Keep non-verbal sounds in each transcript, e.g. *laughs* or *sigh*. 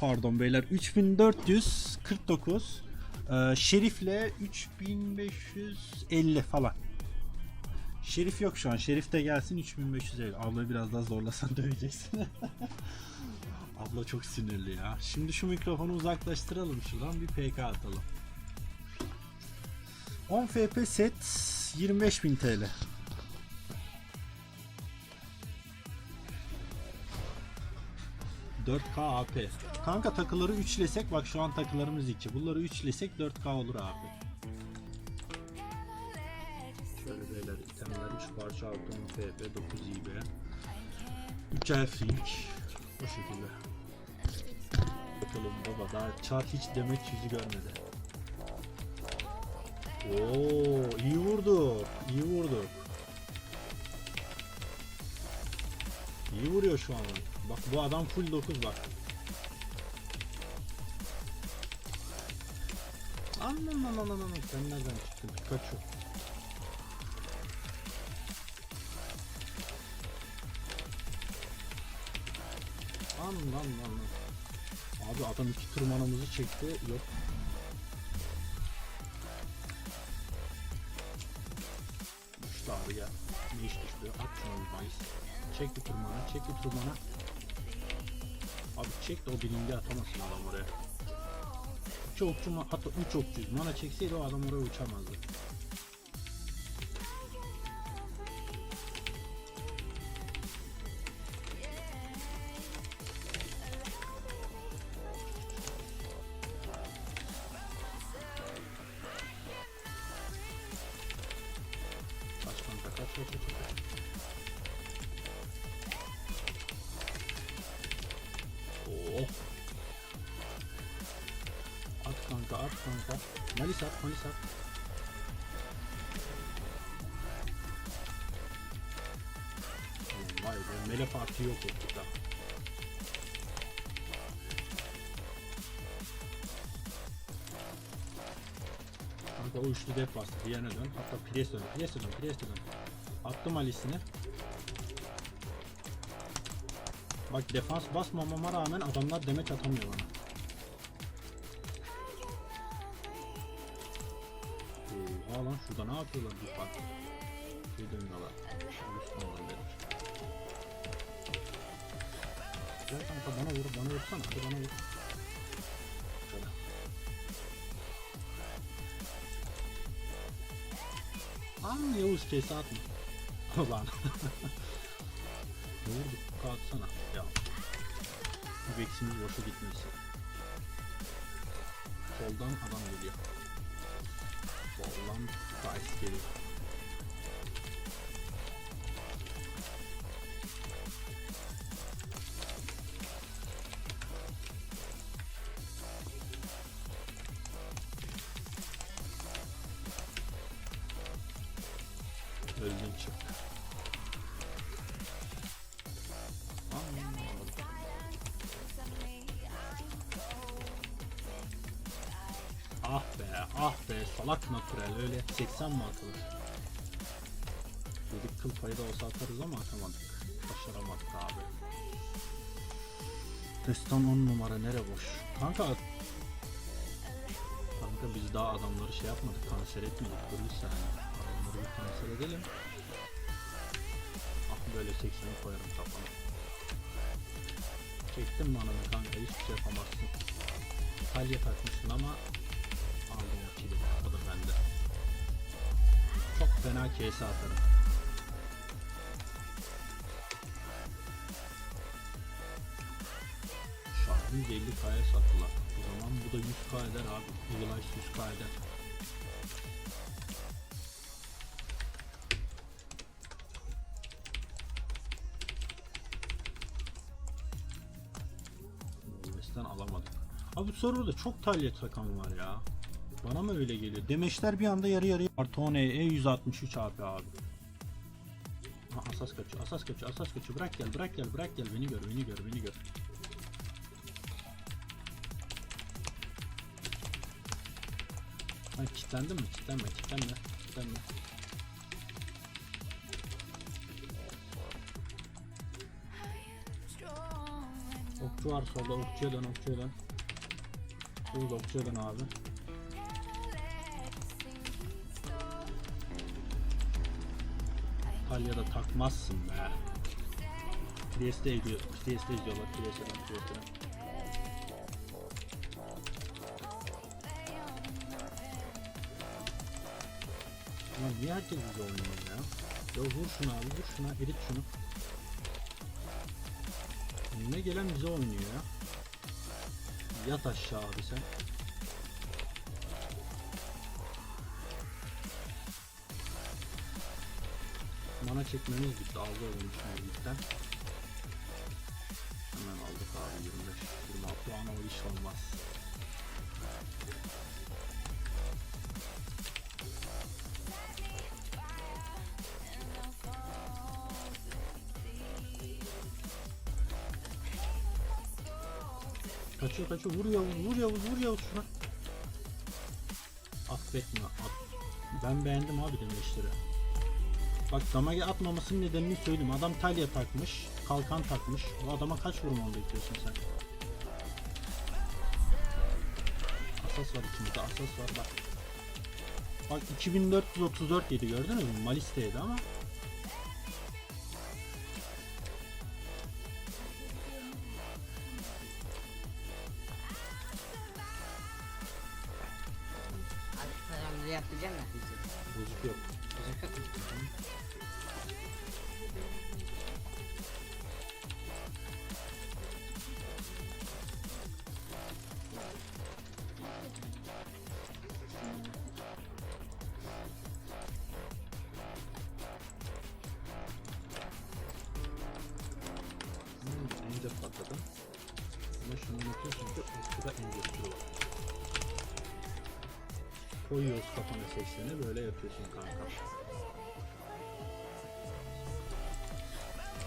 pardon beyler 3449 ee, Şerif'le 3550 falan. Şerif yok şu an. Şerif de gelsin 3550. Abla biraz daha zorlasan *laughs* döveceksin. *laughs* Abla çok sinirli ya. Şimdi şu mikrofonu uzaklaştıralım şuradan bir PK atalım. 10 FP set 25.000 TL. ...4K AP. Kanka takıları üçlesek bak şu an takılarımız 2. Bunları üçlesek 4K olur AP. Şöyle beyler itemler 3 parça altı 10 FP 9 IB. 3 Elfring. Bu şekilde. Bakalım baba daha çar hiç demet yüzü görmedi. Oo iyi vurduk. iyi vurduk. İyi vuruyor şu an. Bak bu adam full 9 bak. Aman aman aman sen nereden çıktın Pikachu? Lan lan. Abi adam iki tırmanımızı çekti. Yok. Düştü abi ya. Bir iş düştü. At şunu bir bahis. Çek bir tırmana. Çek bir tırmana. Çek de o bilingi atamasın adam oraya. Üç okçu mu? Hatta üç okçuyuz. Mana çekseydi o adam oraya uçamazdı. Kaç kaç kaç kaç kaç. At kanka. Malis at malis at. Vay be mele parti yok ortada. Kanka o üçlü def bastı. Diğerine dön. Hatta pres dön. Pres dön. Pres dön. Attım Alice'ini. Bak defans basmamama rağmen adamlar demet atamıyor bana. Oha lan şurada ne yapıyorlar bir fark. Şey dönüyorlar. Müslümanlar demiş. Gel kanka bana vur, bana vursana. Hadi bana vur. Şöyle. Lan Yavuz kese atma. Ulan. ne *laughs* vurdu? Kalksana. Ya. Bu beksimiz boşa gitmesin. Soldan adam geliyor. Soldan Dice geliyor. Öldün çık. Salak natürel öyle 80 mi atılır? Dedik kıl payı da olsa atarız ama atamadık. Başaramadık abi. Destan 10 numara nere boş? Kanka Kanka biz daha adamları şey yapmadık, kanser etmedik. Dur bir saniye. Adamları bir kanser edelim. Ah böyle 80'i koyarım kafana. Çektim mi ananı kanka hiçbir şey yapamazsın. Talya takmışsın ama aldım o kili. O da bende. Çok fena kese atarım. Şahın 50k'ya sattılar. O zaman bu da 100k eder abi. Yılay 100k eder. Alamadık. Abi bu serverda çok talya takan var ya. Bana mı öyle geliyor? Demeçler bir anda yarı yarıya. Artone E 163 AP abi. Ha, asas kaçıyor, asas kaçıyor, asas kaçıyor. Bırak gel, bırak gel, bırak gel. Beni gör, beni gör, beni gör. Ha, kilitlendin mi? Kilitlenme, kilitlenme, kilitlenme. Okçu var solda okçuya dön okçuya dön. Burada okçuya dön abi. Talya'da takmazsın be. Priest'e ediyor. Priest'e ediyorlar. Priest'e dön. Lan niye herkes bize oynuyor ya? Ya vur şunu abi vur şuna erit şunu. Ne gelen bize oynuyor ya. Yat aşağı abi sen. Mana çekmemiz bitti. Aldı olmuş mevlitten. Hemen aldık abi 25. 26 puan o iş olmaz. Kaçıyor kaçıyor vur Yavuz vur Yavuz vur Yavuz şuna. Affetme at. Ben beğendim abi demişleri. Bak damage atmamasının nedenini söyleyeyim. Adam talya takmış, kalkan takmış. Bu adama kaç vurma bekliyorsun sen? Asas var içimizde, asas var bak. Bak 2434 yedi gördünüz mü? Maliste yedi ama yaptıracağım ya ждет. Koyuyoruz kafana sekseni böyle yapıyorsun kanka.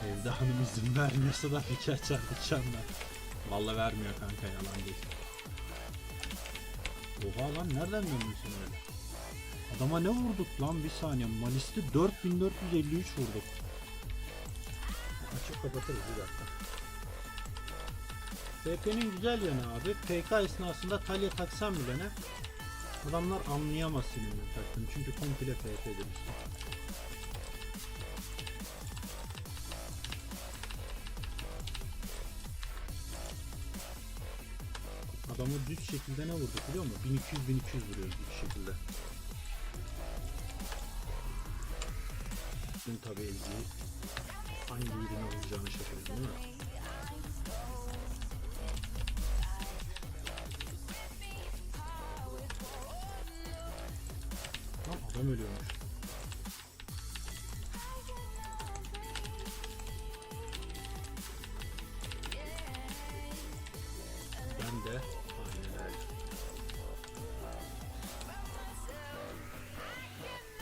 Evde hanım vermiyorsa da iki açar dükkanlar. Valla vermiyor kanka yalan değil. Oha lan nereden döndün sen öyle? Adama ne vurduk lan bir saniye. Malis'te 4453 vurduk. Açıp kapatırız bir dakika. PP'nin güzel yanı abi. PK esnasında talya taksan bile ne? Adamlar anlayamaz senin ne. Çünkü komple PP'dir işte. Adamı düz şekilde ne vurduk biliyor musun? 1200-1200 vuruyoruz düz şekilde. Dün tabi ezgiyi hangi ürüne vuracağını şaşırdın değil mi?